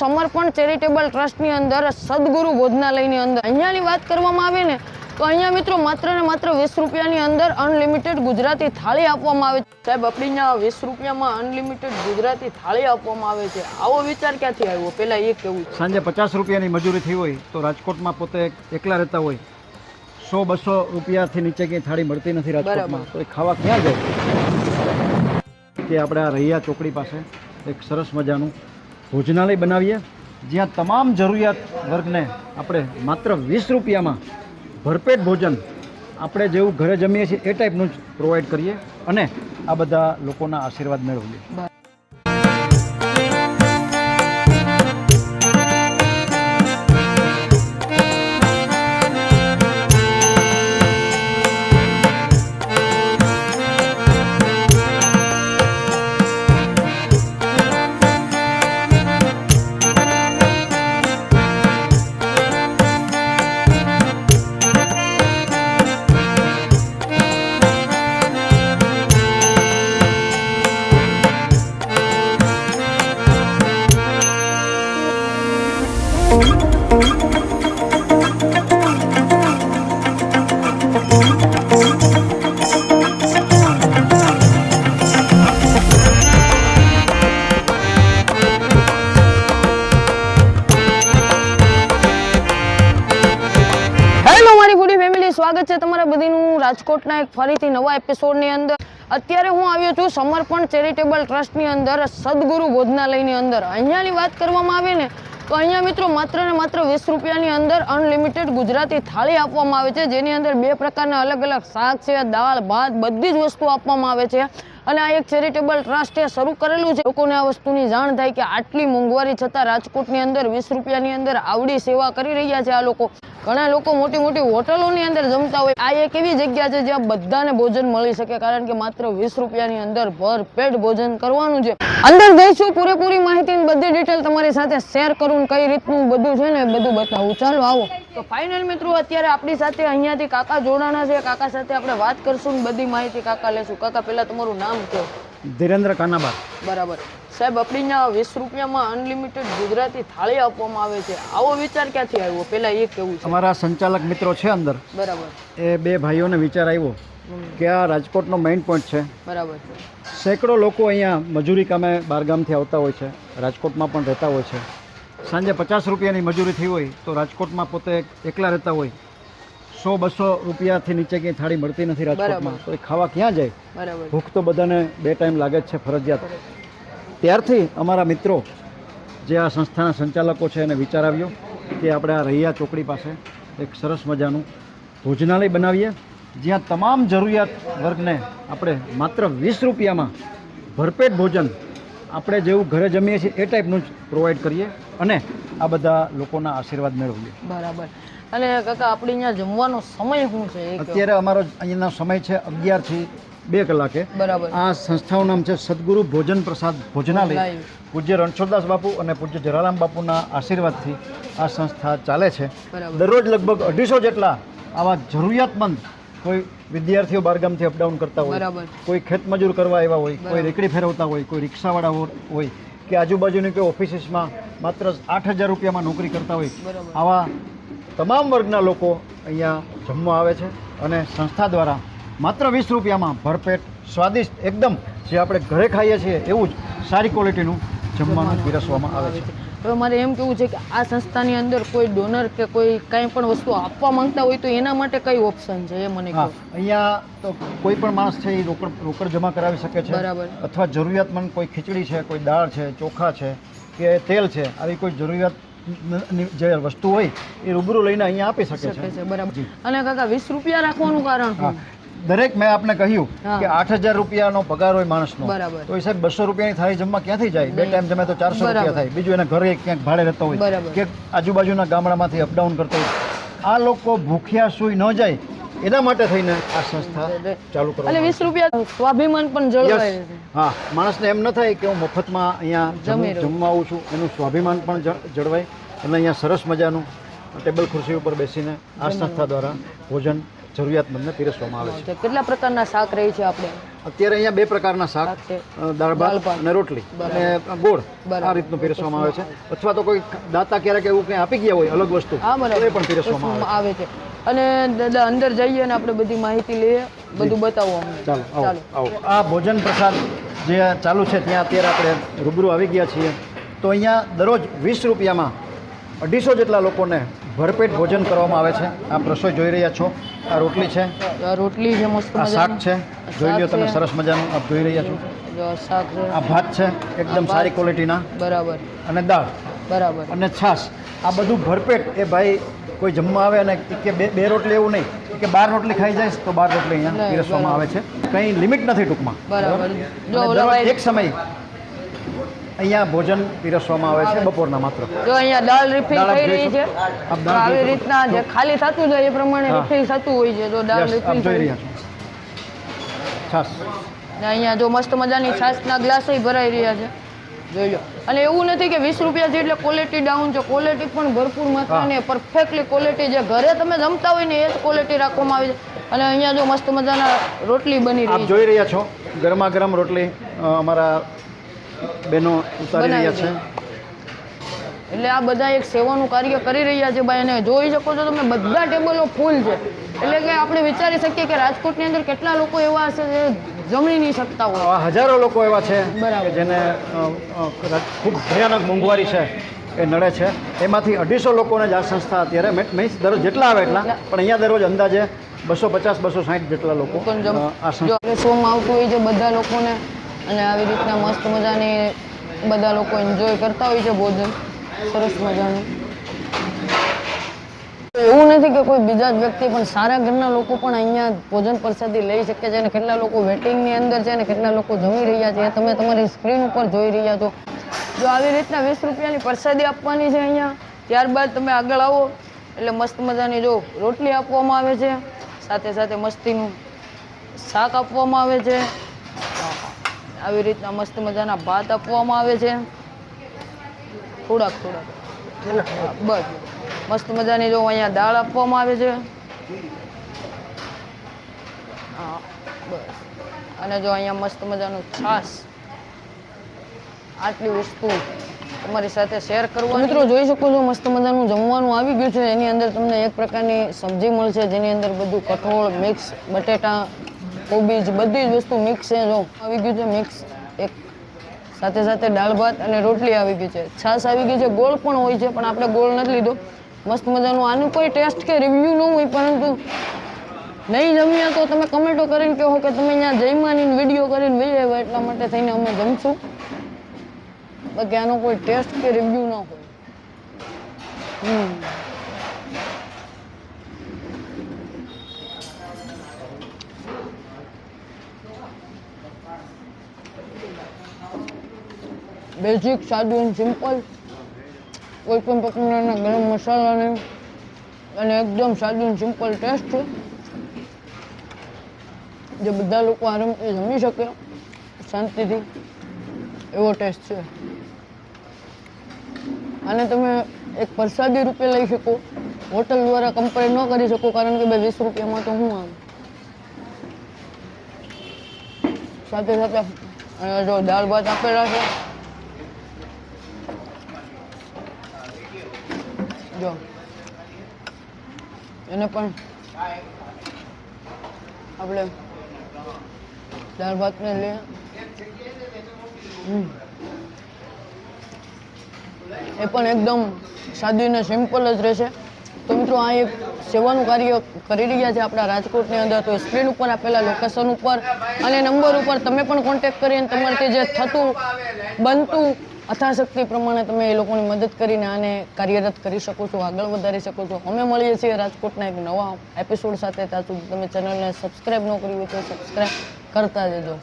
સમર્પણ ચેરિટેબલ ટ્રસ્ટની અંદર સદગુરુ ભોજનાલયની અંદર. અહીંયાની વાત કરવામાં આવે ને તો અહીંયા મિત્રો માત્ર ને માત્ર વીસ રૂપિયાની અંદર અનલિમિટેડ ગુજરાતી થાળી આપવામાં આવે છે. સાહેબ આપણી વીસ રૂપિયામાં અનલિમિટેડ ગુજરાતી થાળી આપવામાં આવે છે. આવો વિચાર ક્યાંથી આવ્યો? પહેલાં એ કેવું સાંજે પચાસ રૂપિયાની મજૂરી થઈ હોય તો રાજકોટમાં પોતે એકલા રહેતા હોય. સો બસો રૂપિયાથી નીચે ક્યાંય થાળી મળતી નથી રાજકોટમાં. તો એ ખાવા ક્યાં જાય? કે આપણે આ રૈયા ચોકડી પાસે એક સરસ મજાનું ભોજનાલય બનાવીએ, જ્યાં તમામ જરૂરિયાત વર્ગને આપણે માત્ર વીસ રૂપિયામાં ભરપેટ ભોજન આપણે જેવું ઘરે જમીએ છીએ એ ટાઈપનું જ પ્રોવાઈડ કરીએ અને આ બધા લોકોના આશીર્વાદ મેળવીએ. રાજકોટના એક ફરીથી નવા એપિસોડની અંદર. અત્યારે હું આવ્યો છું સમર્પણ ચેરિટેબલ ટ્રસ્ટની અંદર, સદગુરુ ભોજનાલયની અંદર. અહીંયાની વાત કરવામાં આવે ને, તો અહીંયા મિત્રો માત્ર ને માત્ર વીસ રૂપિયાની અંદર અનલિમિટેડ ગુજરાતી થાળી આપવામાં આવે છે, જેની અંદર બે પ્રકારના અલગ અલગ શાક છે, દાળ, ભાત, બધી જ વસ્તુ આપવામાં આવે છે. અને આ એક ચેરિટેબલ ટ્રસ્ટે શરૂ કરેલું છે. લોકોને આ વસ્તુની જાણ થાય કે આટલી મોંઘવારી છતાં રાજકોટની અંદર વીસ રૂપિયાની અંદર આવડી સેવા કરી રહ્યા છે આ લોકો. ઘણા લોકો મોટી મોટી હોટલોની અંદર જમતા હોય. આ એક એવી જગ્યા છે જ્યાં બધાને ભોજન મળી શકે, કારણ કે માત્ર વીસ રૂપિયાની અંદર ભરપેટ ભોજન કરવાનું છે. અંદર જઈશું, પૂરેપૂરી માહિતી બધી ડિટેલ તમારી સાથે શેર કરું કઈ રીતનું બધું છે ને બધું બતાવું. ચાલો આવો. તો ફાઇનલ મિત્રો અત્યારે આપણી સાથે અહીંયાથી કાકા જોડાણા છે. કાકા સાથે આપણે વાત કરશું ને બધી માહિતી કાકા લેશું. કાકા પહેલાં તમારું નામ કહો. ધીરેન્દ્ર કાનાબાર. બરાબર. સાહેબ આપણી અહીંયા વીસ રૂપિયામાં અનલિમિટેડ ગુજરાતી થાળી આપવામાં આવે છે. આવો વિચાર ક્યાંથી આવ્યો? પહેલાં એ કેવું છે? અમારા સંચાલક મિત્રો છે અંદર. બરાબર. એ બે ભાઈઓને વિચાર આવ્યો કે આ રાજકોટનો મેઇન પોઈન્ટ છે. બરાબર. સેંકડો લોકો અહીંયા મજૂરી કામે બહારગામથી આવતા હોય છે. રાજકોટમાં પણ રહેતા હોય છે. સાંજે પચાસ રૂપિયાની મજૂરી થઈ હોય તો રાજકોટમાં પોતે એકલા રહેતા હોય. સો બસો રૂપિયાથી નીચે ક્યાંય થાળી મળતી નથી રાજકોટમાં. તો એ ખાવા ક્યાં જાય? ભૂખ તો બધાને બે ટાઈમ લાગે જ છે ફરજિયાત. ત્યારથી અમારા મિત્રો જે આ સંસ્થાના સંચાલકો છે એને વિચાર આવ્યો કે આપણે આ રૈયા ચોકડી પાસે એક સરસ મજાનું ભોજનાલય બનાવીએ જ્યાં તમામ જરૂરિયાત વર્ગને આપણે માત્ર વીસ રૂપિયામાં ભરપેટ ભોજન આપણે જેવું ઘરે જમીએ છીએ એ ટાઈપનું જ પ્રોવાઈડ કરીએ અને આ બધા લોકોના આશીર્વાદ મેળવીએ. બરાબર. અને કાકા આપણે અહીંયા જમવાનો સમય શું છે? અત્યારે અમારો અહીંયાનો સમય છે અગિયારથી બે કલાકે. બરાબર. આ સંસ્થાનું નામ છે સદગુરુ ભોજન પ્રસાદ ભોજનાલય. પૂજ્ય રણછોડદાસ બાપુ અને પૂજ્ય જલારામ બાપુના આશીર્વાદથી આ સંસ્થા ચાલે છે. દરરોજ લગભગ અઢીસો જેટલા આવા જરૂરિયાતમંદ કોઈ વિદ્યાર્થીઓ બારગામથી અપડાઉન કરતા હોય કોઈ ખેતમજૂર કરવા આવ્યા હોય કોઈ રેકડી ફેરવતા હોય કોઈ રિક્ષાવાળા હોય કે આજુબાજુની કોઈ ઓફિસીસમાં માત્ર આઠ હજાર રૂપિયામાં નોકરી કરતા હોય આવા તમામ વર્ગના લોકો અહીંયા જમવા આવે છે અને સંસ્થા દ્વારા માત્ર વીસ રૂપિયામાં ભરપેટ સ્વાદિષ્ટ એકદમ જે આપણે ઘરે ખાઈએ છીએ એવું જ સારી ક્વોલિટીનું જમવાનું પીરસવામાં આવે છે. હવે મારે એમ કેવું છે કે આ સંસ્થાની અંદર કોઈ ડોનર કે કોઈ કાંઈ પણ વસ્તુ આપવા માંગતા હોય તો એના માટે કઈ ઓપ્શન છે એ મને કહો. અહીંયા તો કોઈ પણ માણસ છે એ રોકડ રોકડ જમા કરાવી શકે છે. બરાબર. અથવા જરૂરિયાતમંદ કોઈ ખીચડી છે કોઈ દાળ છે ચોખા છે કે તેલ છે આવી કોઈ જરૂરિયાત જે વસ્તુ હોય એ રૂબરૂ લઈને અહીંયા આપી શકે છે. બરાબર. અને કાકા વીસ રૂપિયા રાખવાનું કારણ દરેક મેં આપને કહ્યું કે આઠ હજાર રૂપિયાનો પગાર હોય માણસનો. તો એ સાહેબ બસો રૂપિયાની થાળી જમવા ક્યાંથી જાય? બે ટાઈમ જમે તો ચારસો રૂપિયા થાય. બીજું એના ઘરે ક્યાંક ભાડે રહેતો હોય. કે આજુબાજુના ગામડામાંથી અપડાઉન કરતો હોય. આ લોકો ભૂખ્યા સુઈ ન જાય. એના માટે થઈને આ સંસ્થા ચાલુ એટલે કરવા વીસ રૂપિયા સ્વાભિમાન પણ જળવાય હા માણસને એમ ન થાય કે હું મફતમાં અહીંયા જમી જમવા આવું છું. એનું સ્વાભિમાન પણ જળવાય. અને અહીંયા સરસ મજાનું ટેબલ ખુરશી ઉપર બેસીને આ સંસ્થા દ્વારા ભોજન જરૂરિયાતમંદને પીરસવામાં આવે છે. કેટલા પ્રકારના શાક રહે છે આપણે? અત્યારે અહીંયા બે પ્રકારના શાક દાળ ભાત. અને રોટલી. અને ગોળ. આ રીતનું પીરસવામાં આવે છે. અથવા તો કોઈ દાતા ક્યારેક એવું કંઈ આપી ગયા હોય અલગ વસ્તુ એ પણ પીરસવામાં આવે છે. અને દાદા અંદર જઈએ અને આપણે બધી માહિતી લઈએ બધું બતાવો અમને. ચાલો આવો ચાલો. આવો. આ ભોજન પ્રસાદ જે ચાલુ છે ત્યાં અત્યારે આપણે રૂબરૂ આવી ગયા છીએ. તો અહીંયા દરરોજ વીસ રૂપિયામાં અઢીસો જેટલા લોકોને ભરપેટ ભોજન કરવામાં આવે છે. આપ રસોઈ જોઈ રહ્યા છો. આ રોટલી છે. આ રોટલી છે મસ્ત આ શાક છે. જોઈ લો તમે સરસ મજાનું આપ જોઈ રહ્યા છો. શાક આ ભાત છે એકદમ સારી ક્વોલિટીના. બરાબર. અને દાળ. બરાબર. અને છાશ. આ બધું ભરપેટ. એ ભાઈ કોઈ જમવા આવે અને કે બે બે રોટલી એવું નહીં. કે બાર રોટલી ખાઈ જાય તો બાર રોટલી અહીંયા પીરસવામાં આવે છે. કંઈ લિમિટ નથી ટૂંકમાં. બરાબર. એક સમય અહીંયા ભોજન પીરસવામાં આવે છે બપોરના માત્ર. જો અહીંયા દાળ રિફિલ થઈ રહી છે. આવી રીતના જે ખાલી થતું જાય એ પ્રમાણે. રિફિલ થતું હોય છે. તો દાળ રિફિલ થઈ રહ્યા છે. છાસ. ને અહીંયા જો મસ્ત મજાની છાસના ગ્લાસ ભરાઈ રહ્યા છે. જોઈ લો. અને એવું નથી કે વીસ રૂપિયા છે એટલે ક્વોલિટી ડાઉન છે. ક્વોલિટી પણ ભરપૂર માત્રાની પરફેક્ટલી ક્વોલિટી જે ઘરે તમે જમતા હોય ને એ જ ક્વોલિટી રાખવામાં આવી છે. અને અહીંયા જો મસ્ત મજાના રોટલી બની રહી જોઈ રહ્યા છો. ગરમા ગરમ રોટલી અમારા બહેનો ઉતારી રહ્યા છે. એટલે આ બધા એક સેવાનું કાર્ય કરી રહ્યા છે ભાઈ અને જોઈ શકો છો તમે બધા ટેબલો ફૂલ છે. એટલે કે આપણે વિચારી શકીએ કે રાજકોટની અંદર કેટલા લોકો એવા હશે જે જમી નહીં શકતા હોય. હજારો લોકો એવા છે બરાબર. જેને ખૂબ ભયાનક મોંઘવારી છે એ નડે છે. એમાંથી અઢીસો લોકોને જ આ સંસ્થા અત્યારે મીન્સ દરરોજ જેટલા આવે એટલા પણ અહીંયા દરરોજ અંદાજે બસો પચાસ બસો સાઠ જેટલા લોકો આ સંસ્થા શોમાં આવતું હોય છે બધા લોકોને અને આવી રીતના મસ્ત મજાની બધા લોકો એન્જોય કરતા હોય છે ભોજન. સરસ મજાનું. એવું નથી કે કોઈ બીજા જ વ્યક્તિ પણ સારા ઘરના લોકો પણ અહીંયા ભોજન પ્રસાદી લઈ શકે છે અને કેટલા લોકો વેટિંગની અંદર છે અને કેટલા લોકો જમી રહ્યા છે. તમે તમારી સ્ક્રીન ઉપર જોઈ રહ્યા છો. જો આવી રીતના વીસ રૂપિયાની પ્રસાદી આપવાની છે અહીંયા, ત્યારબાદ તમે આગળ આવો. એટલે મસ્ત મજાની જો રોટલી આપવામાં આવે છે. સાથે સાથે મસ્તીનું શાક આપવામાં આવે છે. આવી રીતના મસ્ત મજાના ભાત આપવામાં આવે છે. થોડાક થોડાક. બસ. મસ્ત મજાની જો અહીંયા દાળ આપવામાં આવે છે. હા બસ. અને જો અહીંયા મસ્ત મજાનું છાસ આટલી વસ્તુ તમારી સાથે શેર કરવા મિત્રો જોઈ શકો છો મસ્ત મજાનું જમવાનું આવી ગયું છે. એની અંદર તમને એક પ્રકારની સબ્જી મળશે જેની અંદર બધું કઠોળ મિક્સ બટેટા કોબીજ બધી જ વસ્તુ મિક્સ છે જો. આવી ગયું છે મિક્સ એક સાથે સાથે દાળ ભાત અને રોટલી આવી ગઈ છે. છાશ આવી ગઈ છે. ગોળ પણ હોય છે, પણ આપણે ગોળ નથી લીધો. મસ્ત મજાનું. આનું કોઈ ટેસ્ટ કે રિવ્યૂ ન હોય, પરંતુ નહીં જમ્યા તો તમે કમેન્ટો કરીને કહો કે તમે અહીંયા જમવાની વીડિયો કરીને વહી આવ્યા એટલા માટે થઈને અમે જમશું. બાકી આનો કોઈ ટેસ્ટ કે રિવ્યૂ ન હોય. હમ. બેઝિક સાદું અને સિમ્પલ. કોઈ પણ પ્રકારના ગરમ મસાલા નહીં અને એકદમ સાદું અને સિમ્પલ ટેસ્ટ છે. જે બધા લોકો આરામથી જમી શકે. શાંતિથી. એવો ટેસ્ટ છે. અને તમે એક પ્રસાદી રૂપે લઈ શકો. હોટલ દ્વારા કમ્પેર ન કરી શકો, કારણ કે બે વીસ રૂપિયામાં તો હું આવું. સાથે સાથે જો દાળ ભાત આપેલા છે. જો. એને પણ આપણે દાળ ભાતને લઈએ. એ પણ એકદમ સાદી અને સિમ્પલ જ રહેશે. તો મિત્રો, આ એક સેવાનું કાર્ય કરી રહ્યા છે આપણા રાજકોટની અંદર. તો સ્ક્રીન ઉપર આપેલા લોકેશન ઉપર અને નંબર ઉપર તમે પણ કોન્ટેક્ટ કરીને તમારે જે થતું, બનતું અથાશક્તિ પ્રમાણે તમે એ લોકોની મદદ કરીને આને કાર્યરત કરી શકો છો, આગળ વધારી શકો છો. અમે મળીએ છીએ રાજકોટના એક નવા એપિસોડ સાથે. ત્યાં સુધી તમે ચેનલને સબસ્ક્રાઈબ ન કરી હોય તો સબસ્ક્રાઈબ કરતા જજો